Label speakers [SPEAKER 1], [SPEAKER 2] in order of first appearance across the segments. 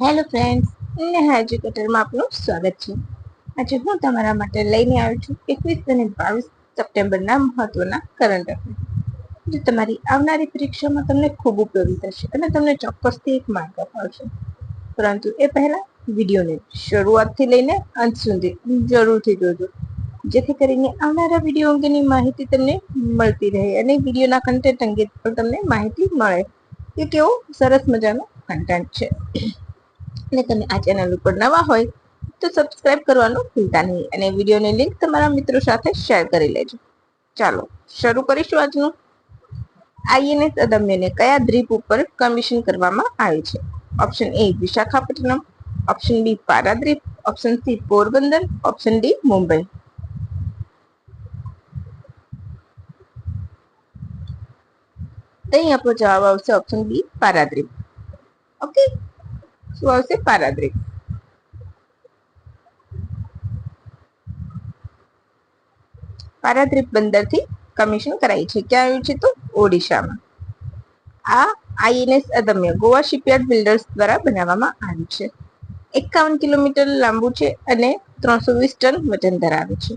[SPEAKER 1] Hello friends Neha એજ્યુકેટરમાં આપનું સ્વાગત છે. આજે હું તમારા માટે લઈને આવ્યો છું એકવીસ અને બાવીસ સપ્ટેમ્બરના મહત્વના કરંટ અફેર્સ જે તમારી આવનારી પરીક્ષામાં તમને ખૂબ ઉપયોગી થશે અને તમને ચોક્કસથી એક માર્ક અપાવશે. પરંતુ એ પહેલા વિડીયોને શરૂઆતથી લઈને અંત સુધી જરૂરથી જોજો. જેથી કરીને આવનારા વીડિયો અંગેની માહિતી તમને મળતી રહે અને વિડીયોના કન્ટેન્ટ અંગે પણ તમને માહિતી મળે. કે કેવો સરસ મજાનો કન્ટેન્ટ છે. અને તમે આ ચેનલ ઉપર નવા હોય તો સબસ્ક્રાઇબ કરવાનું ભૂલતા નહીં અને વિડીયોની લિંક તમારા મિત્રો સાથે શેર કરી લેજો. ચાલો, શરૂ કરીશું આજનું. આઈએનએસ અદમ્યને કયા દ્વીપ ઉપર કમિશન કરવામાં આવે છે? Option A Visakhapatnam. Option B Paradip. Option C Porbandar. Option D Mumbai. અહીં આપણો જવાબ આવશે ઓપ્શન બી પારાદ્વીપ ઓકે શું આવશે? પારાદ્વીપ પારાદ્વીપ બંદરથી કમિશન કરાઈ છે. ક્યાં આવ્યું છે તો? ઓડિશામાં. આ INS Adamya Goa shipyard builders દ્વારા બનાવવામાં આવ્યું છે. એકાવન કિલોમીટર લાંબુ છે અને ત્રણસો વીસ ટન વજન ધરાવે છે.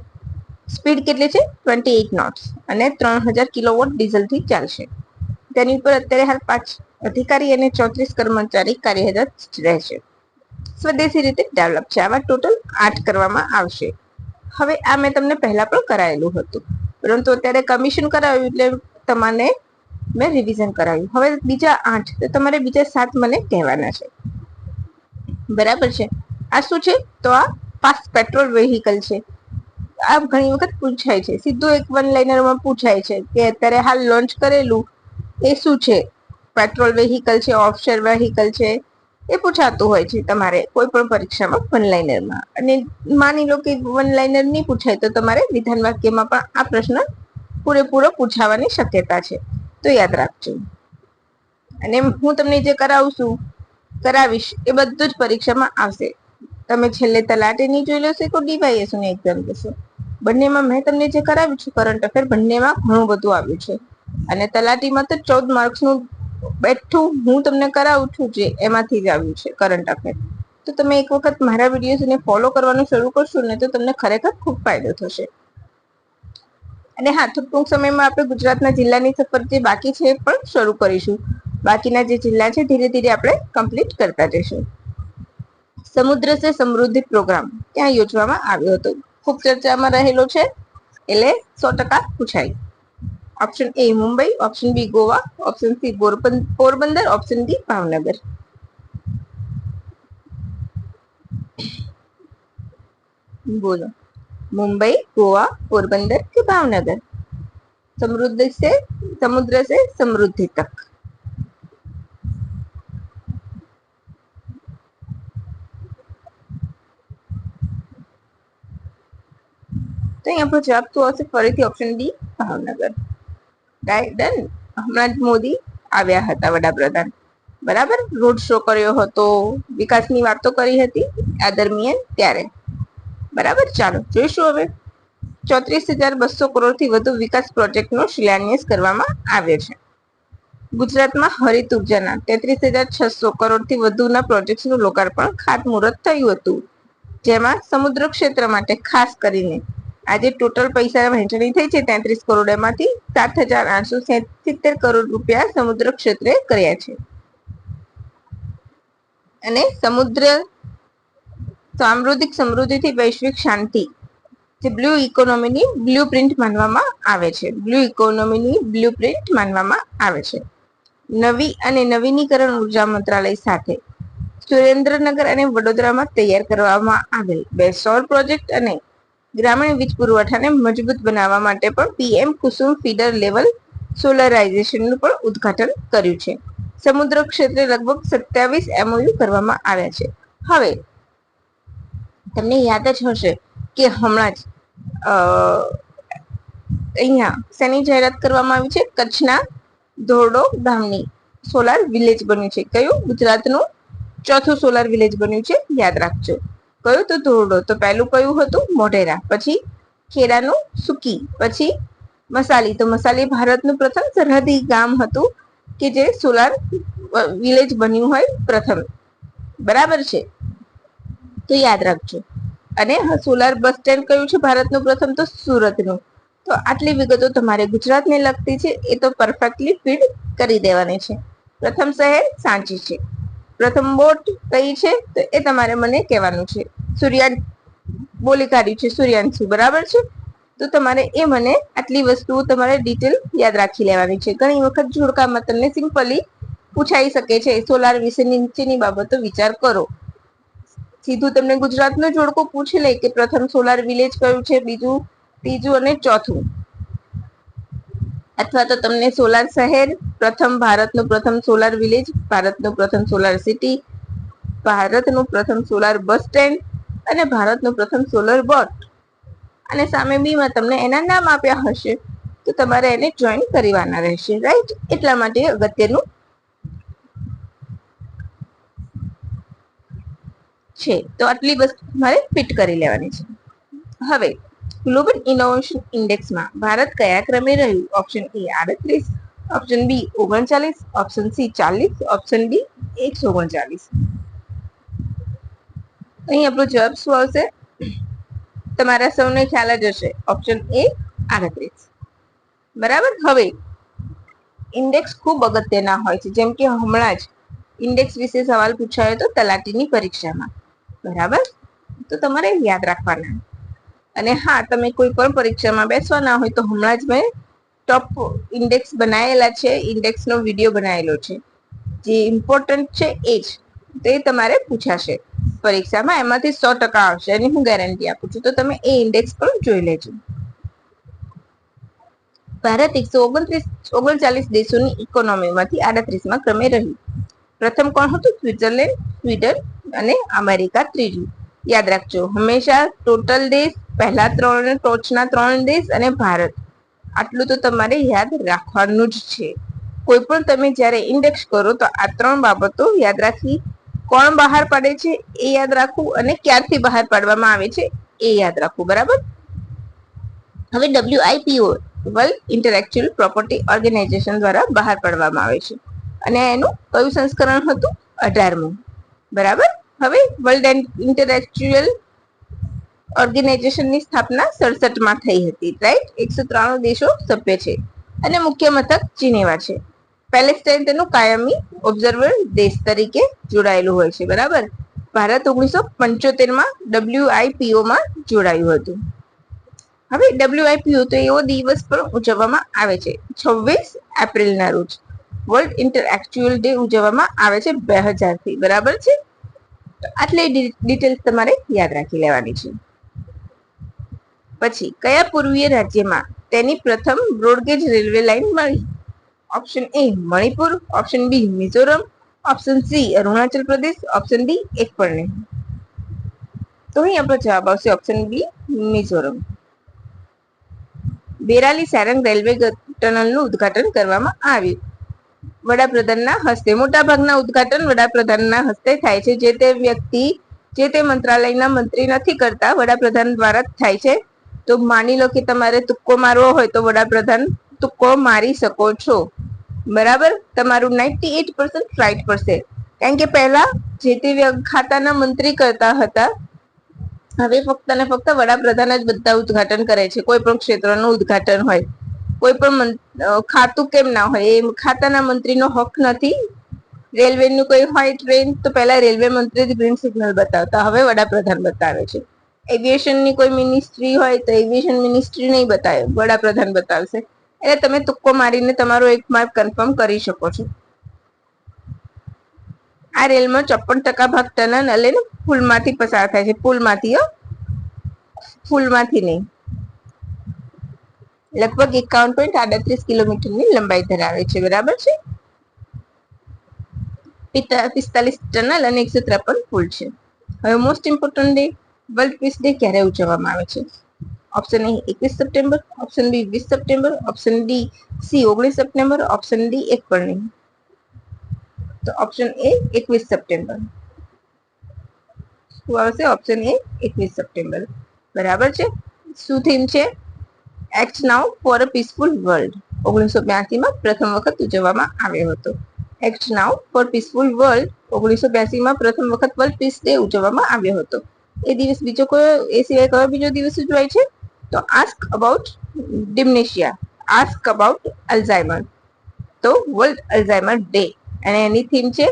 [SPEAKER 1] સ્પીડ કેટલી છે? ટ્વેન્ટી એઇટ નોટ્સ અને ત્રણ હજાર કિલોવોટ ડીઝલથી ચાલશે. તેની ઉપર અત્યારે હાલ પાંચ અધિકારી અને ચોત્રીસ કર્મચારી કાર્યરત રહેશે. સ્વદેશી રીતે ડેવલપ છે. આવા ટોટલ આઠ કરવામાં આવશે. હવે આ મેં તમને પહેલા પણ કરાયેલું હતું. પરંતુ અત્યારે કમિશન કરાવ્યું એટલે તમારે મેં રિવિઝન કરાવ્યું. હવે બીજા આઠ, તો તમારે બીજા સાત મને કહેવાના છે. બરાબર છે? આ શું છે? તો આ ફાસ્ટ પેટ્રોલ વેહિકલ છે. આ ઘણી વખત પૂછાય છે. સીધું એક વન લાઇનરમાં પૂછાય છે કે અત્યારે હાલ લોન્ચ કરેલું એ શું છે? પેટ્રોલ વેહિકલ છે ઓફશોર વેહિકલ છે, એ પૂછાતું હોય છે તમારે કોઈ પણ પરીક્ષામાં વન લાઇનરમાં અને માની લો કે વન લાઇનર નહીં પૂછાય તો તમારે વિધાન વાક્યમાં પણ આ પ્રશ્ન પૂરેપૂરો પૂછાવાની શક્યતા છે. તો યાદ રાખજો. અને હું તમને જે કરાવું છું, કરાવીશ, એ બધું જ પરીક્ષામાં આવશે. તમે છેલ્લે તલાટીની જોઈ લેશો કે ડીવાયએસની એક્ઝામ લેશો બંનેમાં મેં તમને જે કરાવ્યું છે કરંટ અફેર બંનેમાં ઘણું બધું આવ્યું છે. અને તલાટીમાં તો ચૌદ માર્ક્સનું બેઠું હું તમને કરાવું છું જે એમાંથી જ આવ્યું છે કરંટ અફેર તો તમે એક વખત મારા વિડીયોઝને ફોલો કરવાનું શરૂ કરશો ને તો તમને ખરેખર ખૂબ ફાયદો થશે. અને હા તો ટૂંક સમયમાં આપણે ગુજરાતના જિલ્લાની સફર જે બાકી છે પણ શરૂ કરીશું. બાકીના જે જિલ્લા છે, ધીરે ધીરે આપણે કમ્પ્લીટ કરતા જઈશું. સમુદ્ર સે સમૃદ્ધિ પ્રોગ્રામ ત્યાં યોજવામાં આવ્યો હતો? ખૂબ ચર્ચામાં રહેલો છે, એટલે સો ટકા પૂછાય. option A Mumbai option B Goa option C Porbandar option D Bhavnagar બોલો मुंबई गोवा पोरबंदर कि भावनगर समृद्धि से समुद्र से समृद्धि तक તો અહીં આપણો જવાબ તો હશે ફરીથી option D Bhavnagar right done હમણાં જ મોદી આવ્યા હતા વડાપ્રધાન. બરાબર? રોડ શો કર્યો હતો, વિકાસની વાતો કરી હતી આ દરમિયાન ત્યારે. બરાબર? ચાલો, જોઈશું હવે. ચોત્રીસ હજાર બસો કરોડથી વધુ વિકાસ પ્રોજેક્ટનો શિલાન્યાસ કરવામાં આવ્યો છે. ગુજરાતમાં હરિત ઉર્જાના તેત્રીસ હજાર છસો કરોડથી વધુના પ્રોજેક્ટ્સનું લોકાર્પણ ખાતમુહૂર્ત થયું હતું. જેમાં સમુદ્ર ક્ષેત્ર માટે ખાસ કરીને આજે ટોટલ પૈસા વહેંચણી થઈ છે તેત્રીસ કરોડ એમાંથી સાત હજાર આઠસો સિત્તેર કરોડ રૂપિયા સમુદ્ર ક્ષેત્રે કર્યા છે. અને સમુદ્ર સામૃદ્ધિક સમૃદ્ધિથી વૈશ્વિક શાંતિ, જે બ્લુ ઇકોનોમીની બ્લુ પ્રિન્ટ માનવામાં આવે છે. બ્લુ ઇકોનોમીની બ્લુ પ્રિન્ટ માનવામાં આવે છે. નવી અને નવીનીકરણ ઊર્જા મંત્રાલય સાથે સુરેન્દ્રનગર અને વડોદરામાં તૈયાર કરવામાં આવેલ બે સૌર પ્રોજેક્ટ અને ગ્રામીણ વીજ પુરવઠાને મજબૂત બનાવવા માટે પણ પીએમ કુસુમ ફીડર લેવલ સોલરાઇઝેશનનું પણ ઉદ્ઘાટન કર્યું છે. સમુદ્ર ક્ષેત્રે લગભગ સત્યાવીસ એમઓયુ કરવામાં આવ્યા છે. હવે, તમને યાદ જ હશે કે હમણાં જ અહીંયા શેની જાહેરાત કરવામાં આવી છે? કચ્છના ધોરડો ગામની સોલાર વિલેજ બન્યું છે. કયું? ગુજરાતનું ચોથું સોલાર વિલેજ બન્યું છે. યાદ રાખજો. કયું તો ધોરડો? તો પહેલું કયું હતું? મોઢેરા. પછી ખેડાનું સુકી. પછી મસાલી. તો મસાલી ભારતનું પ્રથમ સરહદી ગામ હતું કે જે સોલાર વિલેજ બન્યું હોય પ્રથમ. બરાબર છે? તો યાદ રાખજો. અને સોલાર બસ સ્ટેન્ડ કયું છે ભારતનું પ્રથમ? તો સુરતનું. તો આટલી વિગતો તમારે ગુજરાતને લગતી છે. એ તો પરફેક્ટલી ફીડ કરી દેવાની છે. પ્રથમ શહેર સાંચી છે. પ્રથમ બોટ કઈ છે? તો એ તમારે મને કહેવાનું છે. સૂર્યાન બોલી કાઢ્યું છે સૂર્યાંશુ બરાબર છે? તો તમારે એ મને આટલી વસ્તુઓ તમારે ડિટેલ યાદ રાખી લેવાની છે. ઘણી વખત જોડકામાં તમને સિમ્પલી પૂછાઈ શકે છે. સોલાર વિશે નીચેની બાબતો વિચાર કરો. સીધું તમને ગુજરાતનો જોડકો પૂછી લે કે પ્રથમ સોલાર વિલેજ કયું છે, બીજું, ત્રીજું અને ચોથું. અથવા તો તમને સોલાર શહેર, પ્રથમ ભારતનું પ્રથમ સોલાર વિલેજ ભારતનું પ્રથમ સોલાર સિટી ભારતનું પ્રથમ સોલાર બસ સ્ટેન્ડ અને ભારતનું પ્રથમ સોલર બોટ અને સામે બીમાં તમને એના નામ આપ્યા હશે, તો તમારે એને જોઈન કરવાના રહેશે રાઈટ એટલા માટે અગત્યનું છે. તો આટલી વસ્તુ તમારે ફિટ કરી લેવાની છે. હવે ગ્લોબલ ઇનોવેશન ઇન્ડેક્સમાં ભારત કયા ક્રમે રહ્યું? ઓપ્શન એ આડત્રીસ ઓપ્શન બી ઓગણચાલીસ ઓપ્શન સી ચાલીસ ઓપ્શન ડી એકસો ઓગણચાલીસ. અહીં આપણો જવાબ શું આવશે? તમારા સૌને ખ્યાલ જ હશે. ઓપ્શન એ આડત્રીસ. બરાબર? હવે ઇન્ડેક્સ ખૂબ અગત્યના હોય છે. જેમ કે હમણાં જ ઇન્ડેક્સ વિશે સવાલ પૂછાયો તો તલાટીની પરીક્ષામાં. બરાબર? તો તમારે યાદ રાખવાના. અને હા, તમે કોઈ પણ પરીક્ષામાં બેસવાના હોય તો હમણાં જ મેં ટોપ ઇન્ડેક્સ બનાવેલા છે ઇન્ડેક્સનો વીડિયો બનાવેલો છે. જે ઇમ્પોર્ટન્ટ છે એ જ. તે તમારે પૂછાશે. પરીક્ષામાં એમાંથી સો ટકા આવશે એની હું ગેરંટી આપું છું. તો તમે એ ઇન્ડેક્સ પણ જોઈ લેજો. ભારત એકસો ઓગણત્રીસ, ઓગણચાલીસ દેશોની ઇકોનોમીમાંથી આડત્રીસમાં ક્રમે રહ્યું પ્રથમ કોણ હતું? સ્વિટ્ઝરલેન્ડ, સ્વીડન અને અમેરિકા ત્રીજું. યાદ રાખજો, હંમેશા ટોટલ દેશ પહેલા ત્રણ, ટોચના ત્રણ દેશ અને ભારત. આટલું તો તમારે યાદ રાખવાનું જ છે. કોઈ પણ તમે જ્યારે ઇન્ડેક્સ કરો તો આ ત્રણ બાબતો યાદ રાખી કોણ બહાર પાડે છે એ યાદ રાખવું અને ક્યારથી બહાર પાડવામાં આવે છે એ યાદ રાખવું, બરાબર? હવે WIPO world intellectual property organization દ્વારા બહાર પાડવામાં આવે છે. અને એનું કયું સંસ્કરણ હતું? અઢારમું. બરાબર? હવે વર્લ્ડ ઇન્ટરેક્ચ્યુઅલ ઓર્ગેનાઇઝેશનની સ્થાપના સડસઠમાં થઈ હતી રાઈટ એકસો ત્રાણું દેશો સભ્ય છે અને મુખ્ય મથક જીનેવા છે. પેલેસ્ટાઇન તેનું કાયમી ઓબ્ઝર્વર દેશ તરીકે જોડાયેલું હોય છે, બરાબર? ભારત ઓગણીસો પંચોતેરમાં ડબ્લ્યુઆઈપીઓમાં જોડાયું હતું. હવે ડબ્લ્યુઆઈપીઓ તો એવો દિવસ પણ ઉજવવામાં આવે છે, છવ્વીસ એપ્રિલના રોજ. વર્લ્ડ ઇન્ટરએક્ચ્યુઅલ ડે ઉજવવામાં આવે છે બે હજારથી, બરાબર છે? આટલી ડિટેલ્સ તમારે યાદ રાખી લેવાની છે. પછી કયા પૂર્વીય રાજ્યમાં તેની પ્રથમ બ્રોડગેજ રેલવે લાઇન મળી? Option A Manipur. Option B Mizoram. Option C Arunachal Pradesh. Option D એક પણ નહીં તો અહીં આપણો જવાબ આવશે option B Mizoram. બેરાલી Sairang railway ટનલનું ઉદ્ઘાટન કરવામાં આવ્યું. વડાપ્રધાનના હસ્તે, મોટાભાગના ઉદ્ઘાટન વડાપ્રધાનના હસ્તે થાય છે. જે તે વ્યક્તિ, જે તે મંત્રાલયના મંત્રી નથી કરતા, વડાપ્રધાન દ્વારા થાય છે. તો માની લો કે તમારે તુક્કો મારવો હોય તો વડાપ્રધાન તુક્કો મારી શકો છો. બરાબર? તમારું નાઇન્ટી એટ પર્સન્ટ રાઈટ પડશે. કારણ કે પહેલા જે તે ખાતાના મંત્રી કરતા હતા, હવે ફક્ત ને ફક્ત વડાપ્રધાન જ બધા ઉદઘાટન કરે છે. કોઈ પણ ક્ષેત્રનું ઉદઘાટન હોય. કોઈ પણ ખાતું કેમ ના હોય. એ ખાતાના મંત્રીનો હક નથી. રેલવેનું કોઈ હોય ટ્રેન તો પહેલા રેલવે મંત્રી જ ગ્રીન સિગ્નલ બતાવતા. હવે વડાપ્રધાન બતાવે છે. એવિએશનની કોઈ મિનિસ્ટ્રી હોય તો એવિએશન મિનિસ્ટ્રી નહીં બતાવે, વડાપ્રધાન બતાવશે. એટલે તમે તુક્કો મારીને તમારો એક માર્ક કન્ફર્મ કરી શકો છો. આ રેલમાં ચોપન ટકા ભાગ ટનલ એટલે પુલમાંથી પસાર થાય છે. પુલમાંથી પુલમાંથી નહીં. લગભગ એકાવન પોઈન્ટ આડત્રીસ કિલોમીટરની લંબાઈ ધરાવે છે. બરાબર છે? પિસ્તાલીસ ટનલ અને એકસો ત્રેપન પુલ છે. હવે most important day world peace day ક્યારે ઉજવવામાં આવે છે? ઓપ્શન એ એકવીસ સપ્ટેમ્બર ઓપ્શન બી વીસ સપ્ટેમ્બર ઓપ્શન ડી સી ઓગણીસ સપ્ટેમ્બર ઓપ્શન ડી એક પણ નહીં તો ઓપ્શન એ એકવીસ સપ્ટેમ્બર. શું આવશે? ઓપ્શન એ એકવીસ સપ્ટેમ્બર. બરાબર છે? શું થીમ છે? Act now for a peaceful world ઓગણીસો બ્યાસીમાં પ્રથમ વખત ઉજવવામાં આવ્યો હતો. Act now for peaceful world ઓગણીસો બ્યાસીમાં પ્રથમ વખત વર્લ્ડ પીસ ડે ઉજવવામાં આવ્યો હતો. એ દિવસ બીજો કયો એ સિવાય કયો બીજો દિવસ ઉજવાય છે? તો ask about dementia ask about Alzheimer તો વર્લ્ડ અલ્ઝાઇમર ડે અને એની થીમ છે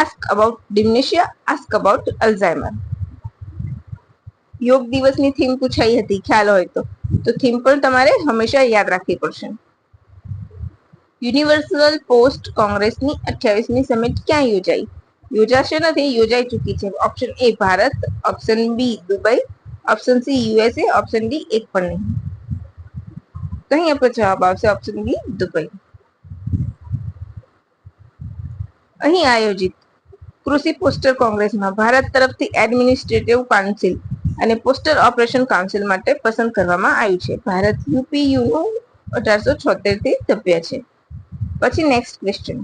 [SPEAKER 1] ask about dementia ask about Alzheimer yoga દિવસની થીમ પૂછાઈ હતી, ખ્યાલ હોય તો. તો થીમ પણ તમારે હંમેશા યાદ રાખવી પડશે. યુનિવર્સલ પોસ્ટ કોંગ્રેસની અઠ્યાવીસમી સમિટ ક્યાં યોજાઈ? યોજાશે નથી, યોજાઈ ચૂકી છે. Option A Bharat. Option B Dubai. Option C USA option D એક પણ નહીં. તો અહીંયા પર જવાબ આવશે ઓપ્શન બી દુબઈ. અહીં આયોજિત કૃષિ પોસ્ટર કોંગ્રેસમાં ભારત તરફથી એડમિનિસ્ટ્રેટિવ કાઉન્સિલ અને પોસ્ટર ઓપરેશન કાઉન્સિલ માટે પસંદ કરવામાં આવ્યું છે. ભારત યુપીયુનું અઢારસો છોતેરથી સભ્ય છે. પછી next question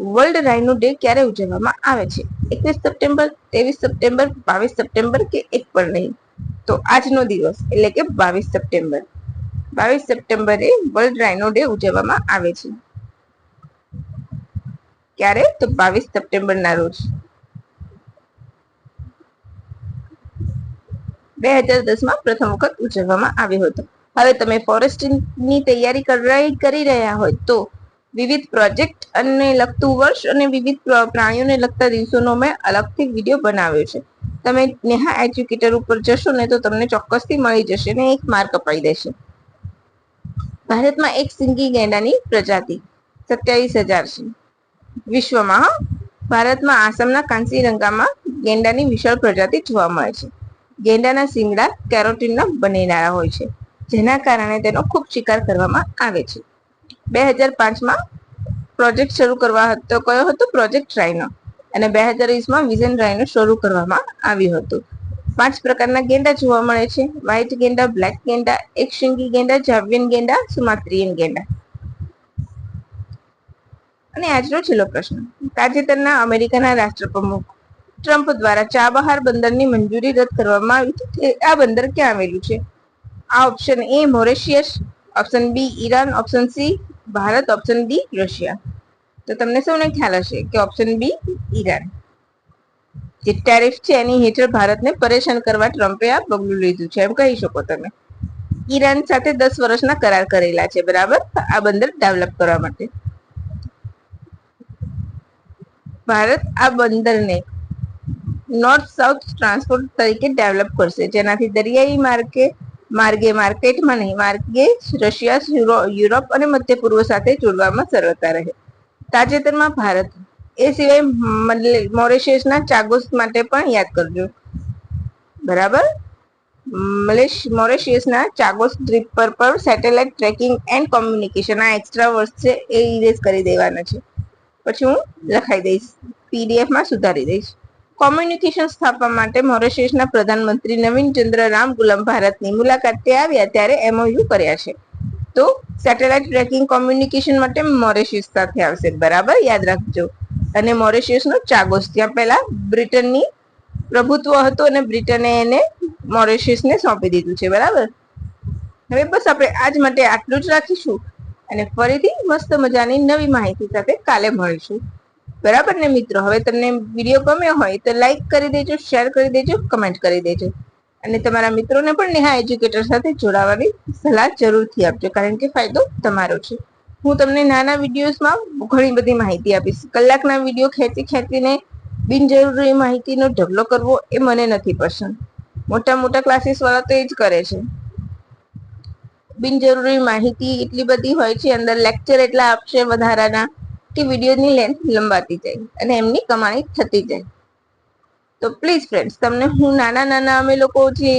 [SPEAKER 1] world rhino day ક્યારે ઉજવવામાં આવે છે? એકવીસ સપ્ટેમ્બર, ત્રેવીસ સપ્ટેમ્બર, બાવીસ સપ્ટેમ્બર કે એક પણ નહીં? તો આજનો દિવસ એટલે કે બાવીસ સપ્ટેમ્બર. બાવીસ સપ્ટેમ્બરે વર્લ્ડ રાઇનો ડે ઉજવવામાં આવે છે. ક્યારે? તો બાવીસ સપ્ટેમ્બર ના રોજ. બે હજાર દસમાં પ્રથમ વખત ઉજવવામાં આવ્યો હતો. હવે તમે ફોરેસ્ટની તૈયારી કરી રહ્યા હોય તો વિવિધ પ્રોજેક્ટ અને લગતું વર્ષ અને વિવિધ પ્રાણીઓને લગતા દિવસોનો મેં અલગથી વીડિયો બનાવ્યો છે. તમે નેહા એજ્યુકેટર ઉપર જશો ને તો તમને ચોક્કસથી મળી જશે ને એક માર્ક અપાઈ દેશે. ભારતમાં એક સિંગી ગેંડાની પ્રજાતિ, સત્યાવીસ હજાર છે. વિશ્વમાં ભારતમાં આસામના કાંચીરંગામાં ગેંડાની વિશાળ પ્રજાતિ જોવા મળે છે. ગેંડાના શિંગડા કેરોટીનના બનેનારા હોય છે, જેના કારણે તેનો ખૂબ શિકાર કરવામાં આવે છે. બે હજાર પાંચમાં પ્રોજેક્ટ શરૂ કરવા હતો કયો હતો? પ્રોજેક્ટ રાઇનો અને બે હજાર વીસમાં વિઝન રાઇનો શરૂ કરવામાં આવ્યું હતું. પાંચ પ્રકારના ગેંડા જોવા મળે છે. વ્હાઇટ ગેંડા, બ્લેક ગેંડા, એક શિંગી ગેંડા, જાવિયન ગેંડા, સુમાત્રિયન ગેંડા. અને આજનો છેલ્લો પ્રશ્ન. તાજેતરના અમેરિકાના રાષ્ટ્રપ્રમુખ ટ્રમ્પ દ્વારા ચાબહાર બંદરની મંજૂરી રદ કરવામાં આવી હતી. આ બંદર ક્યાં આવેલું છે? આ option A Mauritius, option B Iran, option C Bharat option B Russia તો તમને સૌને ખ્યાલ હશે કે ઓપ્શન બી ઈરાન જે ટેરિફ છે એની હેઠળ ભારતને પરેશાન કરવા ટ્રમ્પે આ પગલું લીધું છે, એમ કહી શકો તમે. ઈરાન સાથે દસ વર્ષના કરાર કરેલા છે, બરાબર? આ બંદર ડેવલપ કરવા માટે. ભારત આ બંદરને નોર્થ સાઉથ ટ્રાન્સપોર્ટ તરીકે ડેવલપ કરશે. જેનાથી દરિયાઈ માર્ગે માર્ગે માર્કેટમાં નહીં માર્ગે રશિયા યુરોપ અને મધ્ય પૂર્વ સાથે જોડવામાં સરળતા રહે. તાજેતરમાં ભારત. એ સિવાય મોરેશિયસના ચાગોસ માટે પણ યાદ કરજો. બરાબર? મોરેશિયસના ચાગોસ દ્વીપ પર પણ સેટેલાઇટ ટ્રેકિંગ એન્ડ કોમ્યુનિકેશન આ એક્સ્ટ્રા વર્ષ છે એ ઇરેઝ કરી દેવાના છે. પછી હું લખાઈ દઈશ. પીડીએફમાં સુધારી દઈશ. કોમ્યુનિકેશન સ્થાપવા માટે મોરેશિયસના પ્રધાનમંત્રી નવીન ચંદ્ર રામ ગુલામ ભારતની મુલાકાતે આવ્યા ત્યારે એમઓયુ કર્યા છે. તો સેટેલાઇટ ટ્રેકિંગ કોમ્યુનિકેશન માટે મોરેશિયસ સાથે આવશે. બરાબર? યાદ રાખજો. અને મોરેશિયસનો ચાગોસ ત્યાં પહેલા બ્રિટનની પ્રભુત્વ હતું અને બ્રિટને એને મોરેશિયસને સોંપી દીધું છે. બરાબર? હવે બસ આપણે આજ માટે આટલું જ રાખીશું. અને ફરીથી મસ્ત મજાની નવી માહિતી સાથે કાલે મળીશું. બરાબર ને મિત્રો? હવે તમને વીડિયો ગમ્યો હોય તો લાઈક કરી દેજો શેર કરી દેજો કમેન્ટ કરી દેજો. અને તમારા મિત્રોને પણ નેહા એજ્યુકેટર સાથે જોડાવાની સલાહ જરૂરથી આપજો, કારણ કે ફાયદો તમારો છે. હું તમને નાના વિડીયોઝમાં ઘણી બધી માહિતી આપીશ. કલાકના વીડિયો ખેંચી ખેંચીને બિનજરૂરી માહિતીનો ઢગલો કરવો એ મને નથી પસંદ. મોટા મોટા ક્લાસીસ વાળા તો એ જ કરે છે. બિનજરૂરી માહિતી એટલી બધી હોય છે, અંદર લેક્ચર એટલા આપશે વધારાના કે વિડીયોની લેન્થ લંબાતી જાય અને એમની કમાણી થતી જાય. તો પ્લીઝ ફ્રેન્ડ્સ તમને હું નાના નાના અમે લોકો જે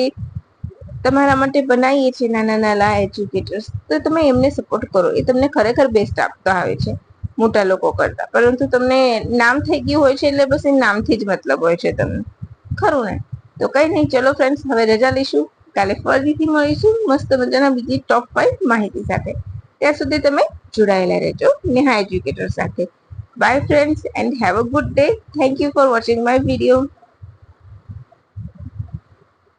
[SPEAKER 1] તમારા માટે બનાવીએ છીએ નાના નાના એજ્યુકેટર્સ તો તમે એમને સપોર્ટ કરો. એ તમને ખરેખર બેસ્ટ આપતા આવે છે, મોટા લોકો કરતા. પરંતુ તમને નામ થઈ ગયું હોય છે એટલે બસ એ નામથી જ મતલબ હોય છે તમને. ખરું ને? તો કઈ નહીં, ચલો ફ્રેન્ડ્સ હવે રજા લઈશું. કાલે ફરીથી મળીશું. મસ્ત મજાના બીજી ટોપ ફાઈવ માહિતી સાથે. ત્યાં સુધી તમે જોડાયેલા રહેજો. નેહા એજ્યુકેટર સાથે. Bye friends and have a good day thank you for watching my video